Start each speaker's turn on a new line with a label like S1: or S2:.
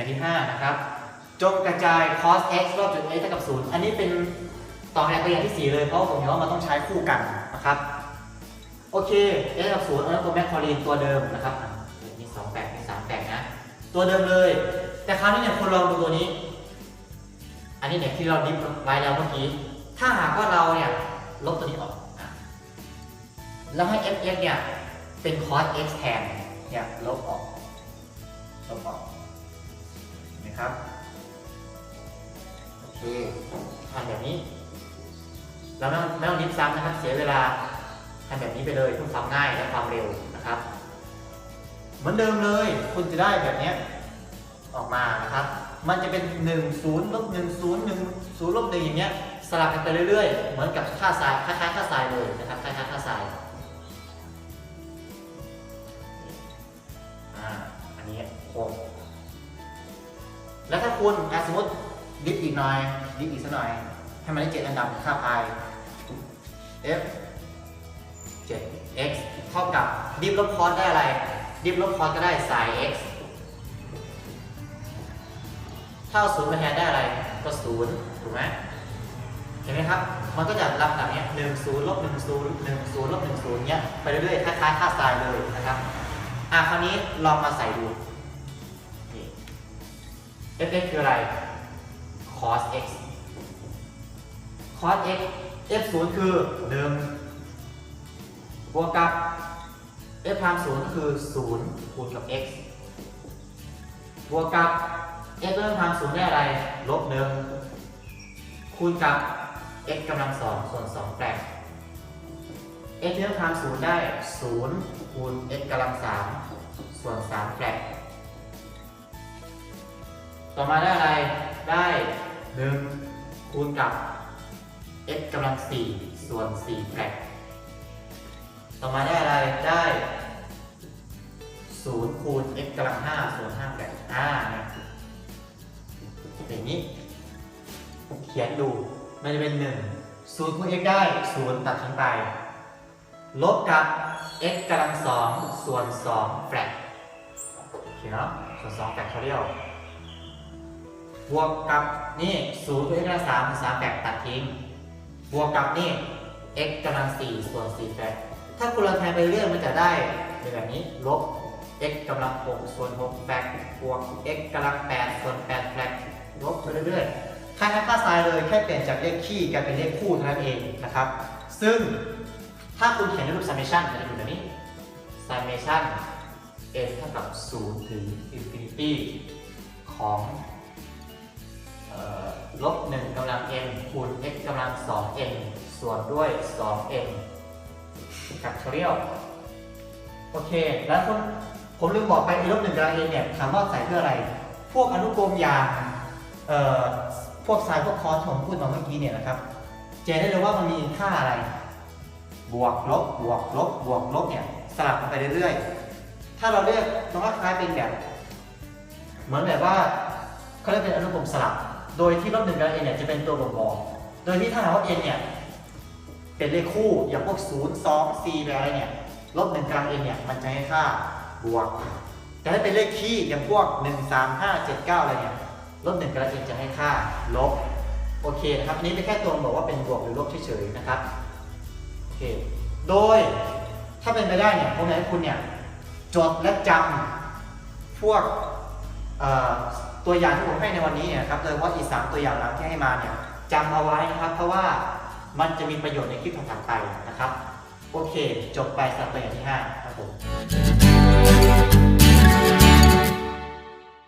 S1: อย่างที่5นะครับจงกระจาย cos x รอบจุด x เท่ากับ 0 อันนี้เป็นต่อในตัวอย่างที่ 4 เลย เพราะผมเห็นว่ามันต้องใช้คู่กันนะครับ โอเค x เท่ากับ0อันนั้นตัวแมคคอรีนตัวเดิมนะครับมี2แปลกมี3แปลกนะ ตัวเดิมเลย แต่คราวนี้เนี่ยคุณลองดูตัวนี้ อันนี้เนี่ยที่เราดิฟไว้แล้วเมื่อกี้ ถ้าหากว่าเราเนี่ยลบตัวนี้ออก แล้วให้ f x เนี่ยเป็น cos x แทน เนี่ยลบออก ลบออก นไหมครับโอเคทำแบบนี้เราไม่ต้องไม่ต้องดิฟซ้ำนะครับ เสียเวลาทำแบบนี้ไปเลยเพื่อความง่ายและความเร็วนะครับ เหมือนเดิมเลย คุณจะได้แบบนี้ออกมานะครับ มันจะเป็น1 0ลบ1 0 1 0ลบ1อย่างเงี้ยสลับกันไปเรื่อยๆ เหมือนกับค่าทรายคล้ายๆค่าทรายเลยนะครับคล้ายๆค่าทราย แล้วถ้าคุณสมมติดิฟอีกหน่อย ดิฟอีกสักหน่อยให้มันได้เจ็ดอันดับค่าพาย f 7 x เท่ากับดิฟลบคอสได้อะไร ดิฟลบคอสก็ได้ sin x ถ้าเอาศูนย์มาแทนได้อะไรก็ศูนย์ถูกไหมเห็นไหมครับ มันก็จะรับแบบนี้หนึ่งศูนย์ลบหนึ่งศูนย์หนึ่งศูนย์ลบหนึ่งศูนย์เนี้ยไปเรื่อยๆคล้ายๆค่าไซน์เลยนะครับ อะคราวนี้ลองมาใส่ดู f(x) คืออะไร cos x cos x f 0คือ 1 บวกกับ f พาม0ก็คือ 0 คูณกับ x บวกกับ f เริ่มพาม0ได้อะไร ลบ 1 คูณกับ x กำลัง2ส่วน 2 แปลง x เริ่มพาม0ได้ 0 คูณ x กำลัง3ส่วน 3 แปลง ต่อมาได้อะไร ได้1คูณกับ x กำลัง 4 ส่วน4แปลกต่อมาได้อะไร ได้0คูณ x กำลัง 5 ส่วน5แปลกอ่าเนี่ยอย่างนี้ เขียนดู มันจะเป็น 1 0คูณ x ได้ 0 ตัดทิ้งไป ลบกับ x กำลัง 2 ส่วน2แปลกโอเคเนาะส่วน2แปลกเขาเรียก บวกกับนี่ศูนย์คูณ x กำลังสามสามแปดตัดทิ้ง บวกกับนี่ x กำลังสี่ส่วนสี่แปดถ้าคุณรังแทนไปเรื่อยมันจะได้เป็นแบบนี้ลบ x กำลังหกส่วนหกแปดบวก x กำลังแปดส่วนแปดแปดลบไปเรื่อยๆค่าค่าทรายเลยแค่เปลี่ยนจากเลขคี่กลายเป็นเลขคู่เท่านั้นเองนะครับ ซึ่งถ้าคุณเขียนในรูป summation จะเป็นแบบนี้ summation n เท่ากับ0ถึง infinity ของ ลบ1กำลัง n คูณ x กำลัง 2n ส่วนด้วย 2n กับเรียลโอเค แล้วผมลืมบอกไปไอ้ลบ1กำลัง n เนี่ยถามว่าใส่เพื่ออะไร พวกอนุกรมยางเอ่อพวกไซน์พวกคอสผมพูดมาเมื่อกี้เนี่ยนะครับ เจนได้เลยว่ามันมีค่าอะไร บวกลบบวกลบบวกลบเนี่ยสลับกันไปเรื่อยๆ ถ้าเราเรียกมันก็คล้ายเป็นแบบ เหมือนแบบว่าเขาเรียกเป็นอนุกรมสลับ โดยที่ลบหนึ่งกับ n เนี่ยจะเป็นตัวบ่งบอก โดยที่ถ้าหากว่า n เนี่ยเป็นเลขคู่อย่างพวก 0 2 4อะไรเนี่ยลบหนึ่งกลาง n เนี่ยมันจะให้ค่าบวก แต่ถ้าเป็นเลขคี่อย่างพวก 1 3 5 7 9อะไรเนี่ยลบหนึ่งกลาง n จะให้ค่าลบโอเคนะครับอันนี้เป็นแค่ตัวบอกว่าเป็นบวกหรือลบเฉยๆนะครับโอเคโดยถ้าเป็นไปได้เนี่ยผมอยากให้คุณเนี่ยจดและจำพวกเอ่อ ตัวอย่างที่ผมให้ในวันนี้เนี่ยครับโดยเฉพาะอีกสามตัวอย่างหลังที่ให้มาเนี่ยจำเอาไว้นะครับ เพราะว่ามันจะมีประโยชน์ในคลิปถัดไปนะครับ โอเค จบไปสำหรับตัวอย่างที่5ครับผม